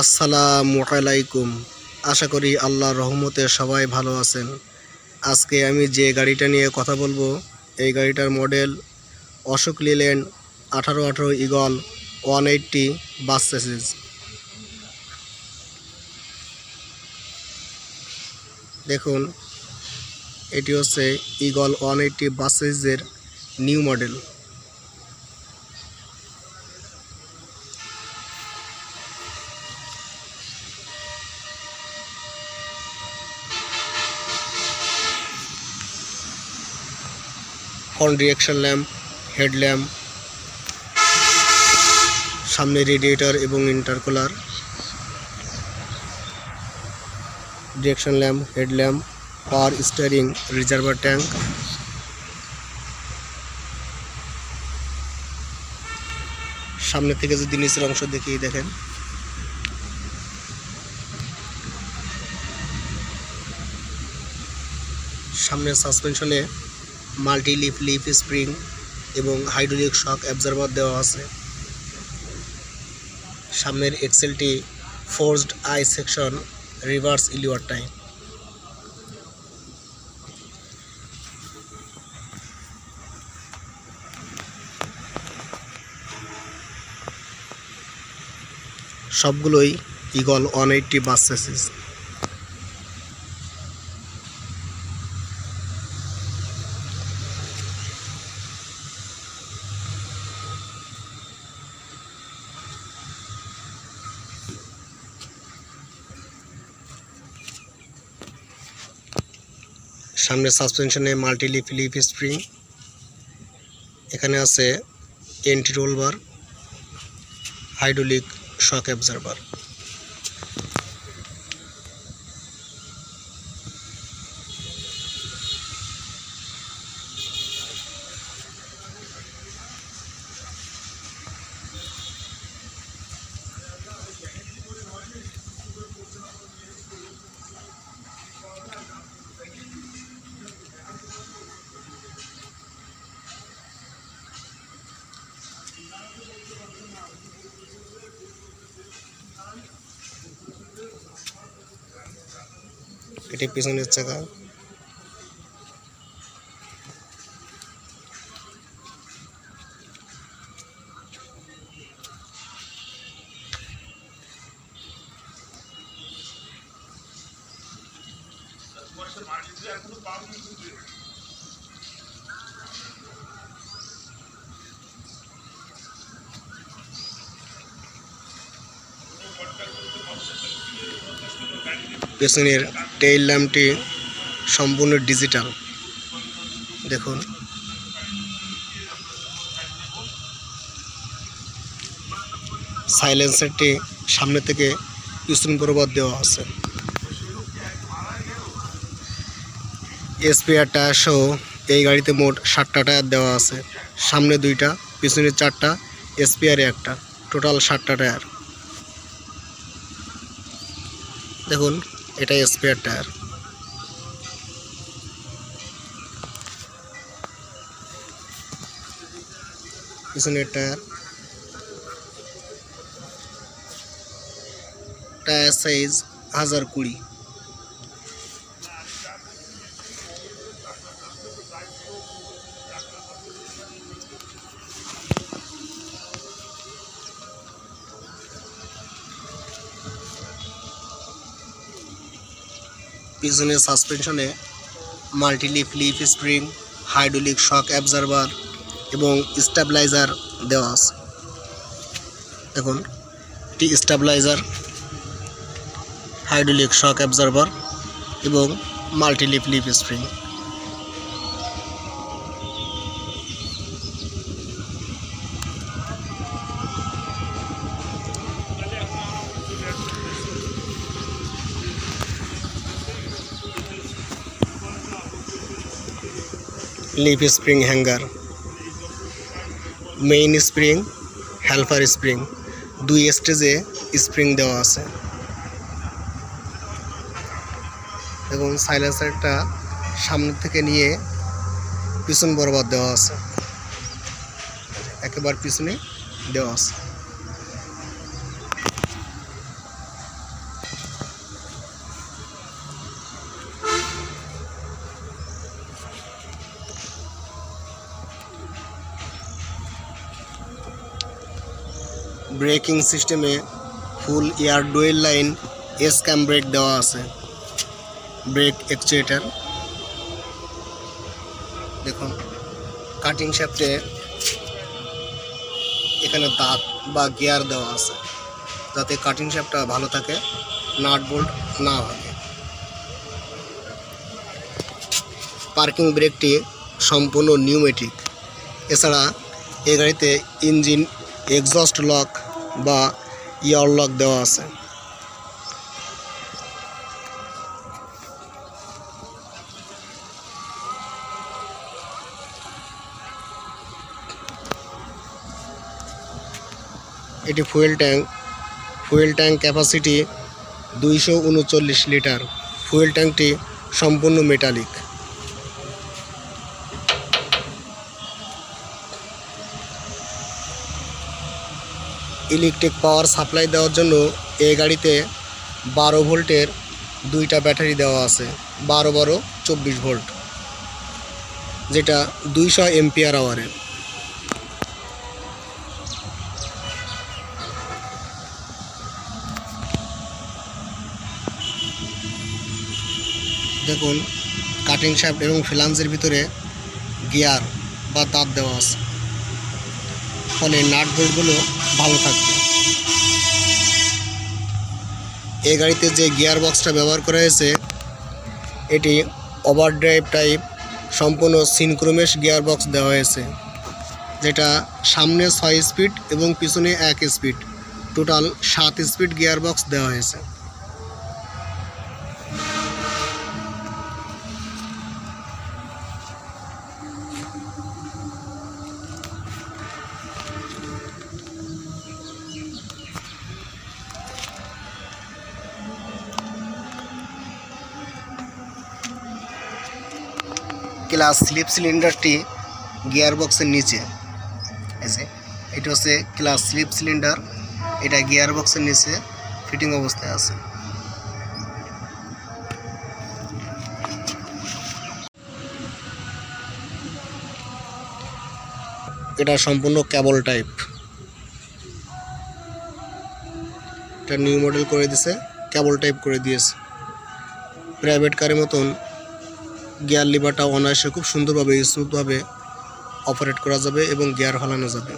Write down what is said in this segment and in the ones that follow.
আসসালামু আলাইকুম। আশা করি আল্লাহর রহমতে সবাই ভালো আছেন। আজকে আমি যে গাড়িটা নিয়ে কথা বলব, এই গাড়িটার মডেল অশোক লিল্যান্ড আঠারো আঠারো Eagle one eighty bus chassis. দেখুন, এটি হচ্ছে Eagle one eighty bus new model. Horn reaction lamp headlamp সামনে রেডিয়েটর এবং intercooler direction lamp headlamp power steering reservoir tank সামনে থেকে যদি নিচের অংশ দেখিয়ে দেখেন। সামনের সাসপেনশনে মাল্টি লিফ লিফ স্প্রিং এবং হাইড্রোলিক শক অ্যাবজার্ভার দেওয়া আছে। সামনের এক্সেলটি forced I section reverse Elliot time সবগুলোই ইগল ওয়ান এইটটি বাস সামনে সাসপেনশনে মাল্টি লিফ লিফ স্প্রিং এখানে আছে anti roll bar hydraulic shock absorber এটি পিছনের চাকা। পেছনের টেইল ল্যাম্পটি সম্পূর্ণ ডিজিটাল। দেখুন। সাইলেন্সারটি সামনে থেকে পিছন বরাবর দেওয়া আছে। স্পেয়ার টায়ার সহ এই গাড়িতে মোট ষাটটা টায়ার দেওয়া আছে। সামনে দুইটা, পিছনে চারটা স্পেয়ারে একটা। টোটাল ষাটটা টায়ার। দেখুন। এটা স্পেয়ার টায়ার পিছনের টায়ার টায়ার সাইজ হাজার কুড়ি। পিছনের সাসপেনশনে multi leaf leaf leaf spring, hydraulic shock absorber এবং স্টেবলাইজার দেওয়া আছে। দেখুন টি স্টাবলাইজার, হাইড্রোলিক শক অ্যাবজারভার এবং multi leaf leaf spring. Leaf spring hanger, main spring, helper spring, দুই স্টেজে স্প্রিং দেওয়া আছে। এবং সাইলেন্সারটা সামনে থেকে নিয়ে পিছন বরাবর দেওয়া আছে। একেবারে পিছনে দেওয়া আছে। ব্রেকিং সিস্টেমে full air dual line S cam brake দেওয়া আছে। Brake actuator. দেখুন, কাটিং শ্যাফটে এখানে দাঁত বা গিয়ার দেওয়া আছে, যাতে কাটিং শ্যাফটটা ভালো থাকে, নাট বোল্ট না ভাঙে পার্কিং ব্রেকটি সম্পূর্ণ নিউমেটিক। এছাড়া এ গাড়িতে ইঞ্জিন, এক্সস্ট লক বা ইয়ার লক দেওয়া আছে। এটি fuel tank. Fuel tank capacity দুইশো উনচল্লিশ লিটার। ফুয়েল ট্যাঙ্কটি সম্পূর্ণ মেটালিক। ইলেকট্রিক পাওয়ার সাপ্লাই দেওয়ার জন্য এই গাড়িতে বারো ভোল্টের দুইটা ব্যাটারি দেওয়া আছে। বারো বারো, চব্বিশ ভোল্ট, যেটা দুইশো এমপিআর আওয়ারের দেখুন কাটিং শ্যাফট এবং ফ্লান্সের ভিতরে গিয়ার বা তার দেওয়া আছে। ফলে নাট বোল্টগুলো ভালো থাকবে। এই গাড়িতে যে গিয়ার বক্সটা ব্যবহার করা হয়েছে, এটি ওভার ড্রাইভ টাইপ সম্পূর্ণ সিনক্রোমেশ গিয়ার বক্স দেওয়া হয়েছে, যেটা সামনে ছয় স্পিড এবং পিছনে এক স্পিড টোটাল সাত স্পিড গিয়ার বক্স দেওয়া হয়েছে। ক্লাস স্লিপ সিলিন্ডারটি গিয়ার বক্সের নিচে যে, এটা হচ্ছে ক্লাস স্লিপ সিলিন্ডার। এটা গিয়ার বক্সের নিচে ফিটিং অবস্থায় আছে। এটা সম্পূর্ণ কেবল টাইপ। এটা নিউ মডেল করে দিয়েছে কেবল টাইপ করে দিয়েছে। প্রাইভেট কারের মতন গিয়ার লিভারটা অনায়াসে খুব সুন্দরভাবে স্মুথভাবে অপারেট করা যাবে এবং গিয়ার হলানো যাবে।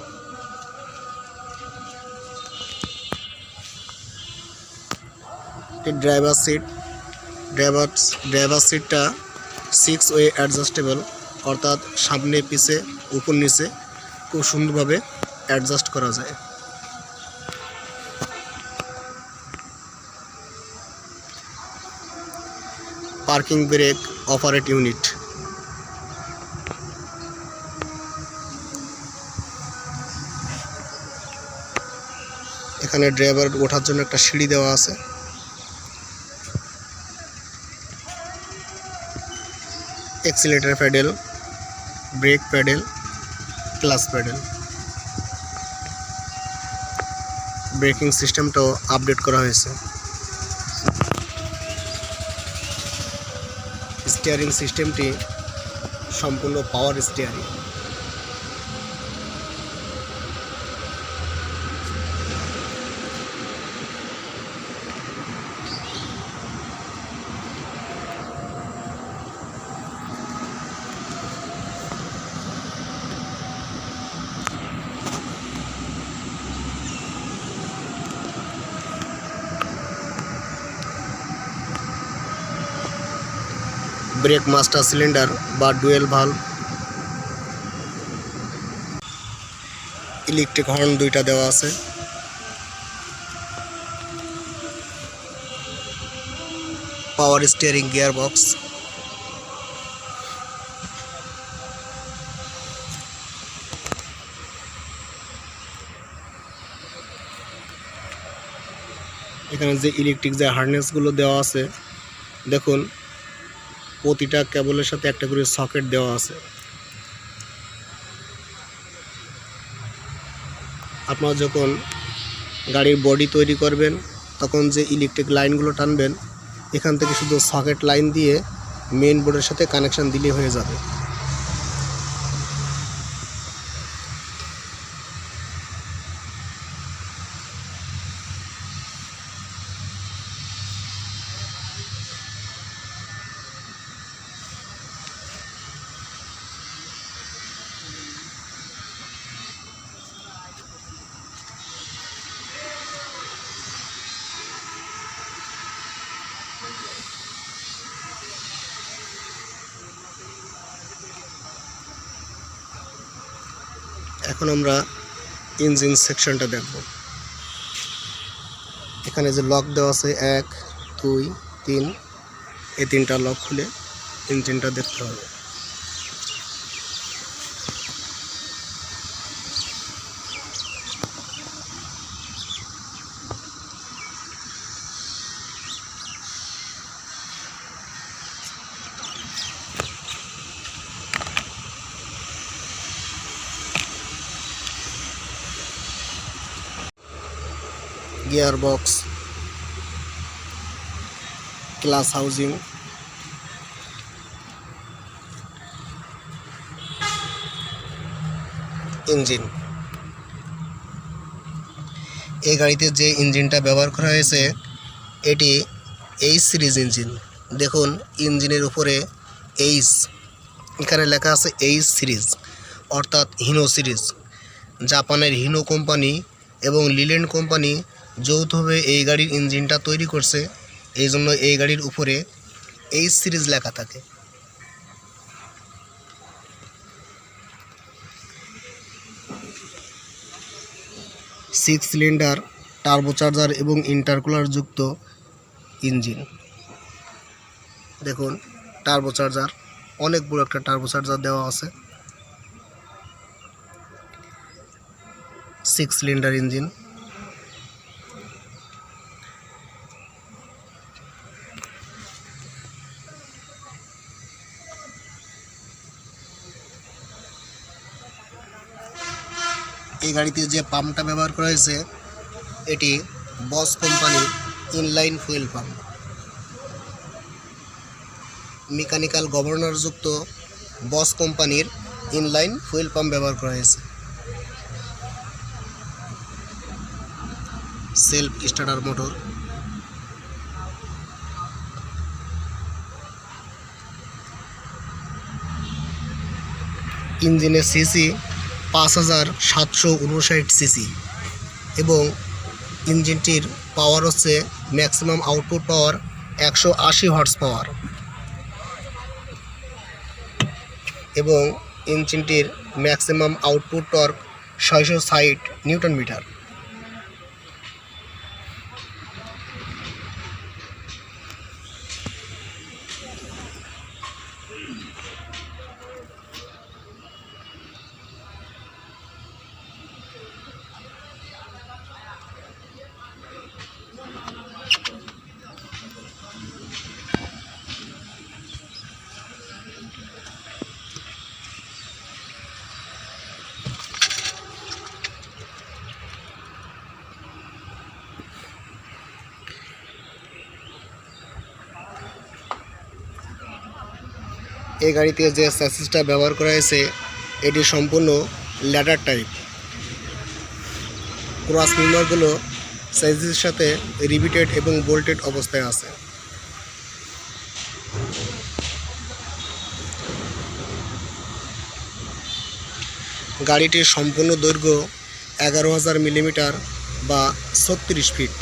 ড্রাইভার সিট ড্রাইভার ড্রাইভার সিটটা সিক্স ওয়ে অ্যাডজাস্টেবল অর্থাৎ সামনে, পিছে, উপর, নিচে খুব সুন্দরভাবে অ্যাডজাস্ট করা যায়। Parking brake operate unit. এখানে ড্রাইভার ওঠার জন্য একটা সিঁড়ি দেওয়া আছে। Accelerator pedal, brake pedal clutch pedal. Braking সিস্টেমটাও update করা হয়েছে। স্টিয়ারিং সিস্টেমটি সম্পূর্ণ power steering brake master cylinder বা ডুয়েল ভালভ ইলেকট্রিক হর্ন দুইটা দেওয়া আছে। পাওয়ার স্টিয়ারিং গিয়ার বক্স এখানে যে ইলেকট্রিক যে হার্নেসগুলো দেওয়া আছে, দেখুন। প্রতিটা কেবলের সাথে একটা করে সকেট দেওয়া আছে। আপনারা যখন গাড়ির বডি তৈরি করবেন, তখন যে ইলেকট্রিক লাইনগুলো টানবেন, এখান থেকে শুধু সকেট লাইন দিয়ে মেন বোর্ডের সাথে কানেকশান দিলে হয়ে যাবে। এখন আমরা ইঞ্জিন সেকশনটা দেখব। এখানে যে লক দেওয়া আছে, এক, দুই, তিন, এই তিনটা লক খুলে ইঞ্জিনটা দেখতে হবে। Gear box clutch housing, engine. এই গাড়িতে যে ইঞ্জিনটা ব্যবহার করা হয়েছে, এটি এইচ সিরিজ ইঞ্জিন। দেখুন, ইঞ্জিনের উপরে এইচ, এখানে লেখা আছে এইচ সিরিজ, অর্থাৎ হিনো সিরিজ। জাপানের হিনো কোম্পানি এবং লিল্যান্ড কোম্পানি যৌথভাবে এই গাড়ির ইঞ্জিনটা তৈরি করছে, এই জন্য এই গাড়ির উপরে এইচ সিরিজ লেখা থাকে। সিক্স সিলিন্ডার, টার্বোচার্জার এবং ইন্টারকুলার যুক্ত ইঞ্জিন। দেখুন, টার্বোচার্জার, অনেক বড় একটা টার্বোচার্জার দেওয়া আছে। Six cylinder engine. এই গাড়িতে যে পাম্পটা ব্যবহার করা হয়েছে, এটি বস কোম্পানির ইনলাইন ফুয়েল পাম্প। মেকানিক্যাল গভর্নরযুক্ত বস কোম্পানির ইনলাইন ফুয়েল পাম্প ব্যবহার করা হয়েছে। Self starter motor. ইঞ্জিনের সিসি পাঁচ হাজার সাতশো উনষাট সিসি এবং ইঞ্জিনটির পাওয়ার হচ্ছে ম্যাক্সিমাম আউটপুট পাওয়ার একশো আশি হর্স পাওয়ার এবং ইঞ্জিনটির ম্যাক্সিমাম আউটপুট টর্ক ছয়শো ষাট নিউটন মিটার এই গাড়িতে যে স্যাসিসটা ব্যবহার করা হয়েছে, এটি সম্পূর্ণ ল্যাডার টাইপ। ক্রস মেম্বারগুলো স্যাসিসের সাথে রিবিটেড এবং বোল্টেড অবস্থায় আছে। গাড়িটির সম্পূর্ণ দৈর্ঘ্য এগারো হাজার মিলিমিটার বা ছত্রিশ ফিট।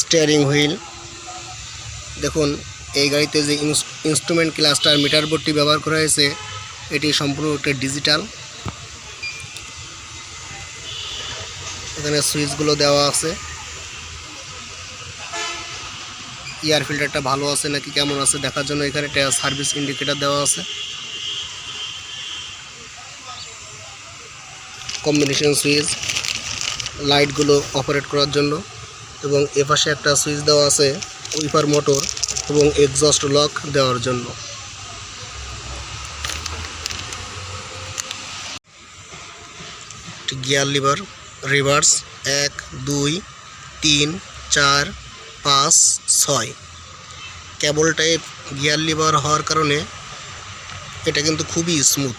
স্টিয়ারিং হুইল দেখুন, এই গাড়িতে যে ইনস্ট্রুমেন্ট ক্লাস্টার মিটার বোর্ডটি ব্যবহার করা হয়েছে, এটি সম্পূর্ণ একটা ডিজিটাল এখানে সুইচগুলো দেওয়া আছে। এয়ার ফিল্টারটা ভালো আছে নাকি কেমন আছে, দেখার জন্য এখানে একটা সার্ভিস ইন্ডিকেটর দেওয়া আছে। কম্বিনেশন সুইচ লাইটগুলো অপারেট করার জন্য। এবং এপাশে একটা সুইচ দেওয়া আছে উইপার মোটর এবং এক্সস্ট লক দেওয়ার জন্য। গিয়ার লিভার রিভার্স এক, দুই, তিন, চার, পাঁচ, ছয়। কেবল টাইপ গিয়ার লিভার হওয়ার কারণে এটা কিন্তু খুবই স্মুথ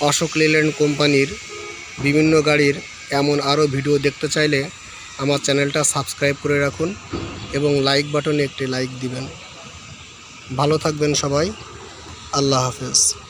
অশোক লেল্যান্ড কোম্পানির বিভিন্ন গাড়ির এমন আরও ভিডিও দেখতে চাইলে আমার চ্যানেলটা সাবস্ক্রাইব করে রাখুন এবং লাইক বাটনে একটি লাইক দিবেন। ভালো থাকবেন সবাই। আল্লাহ হাফেজ।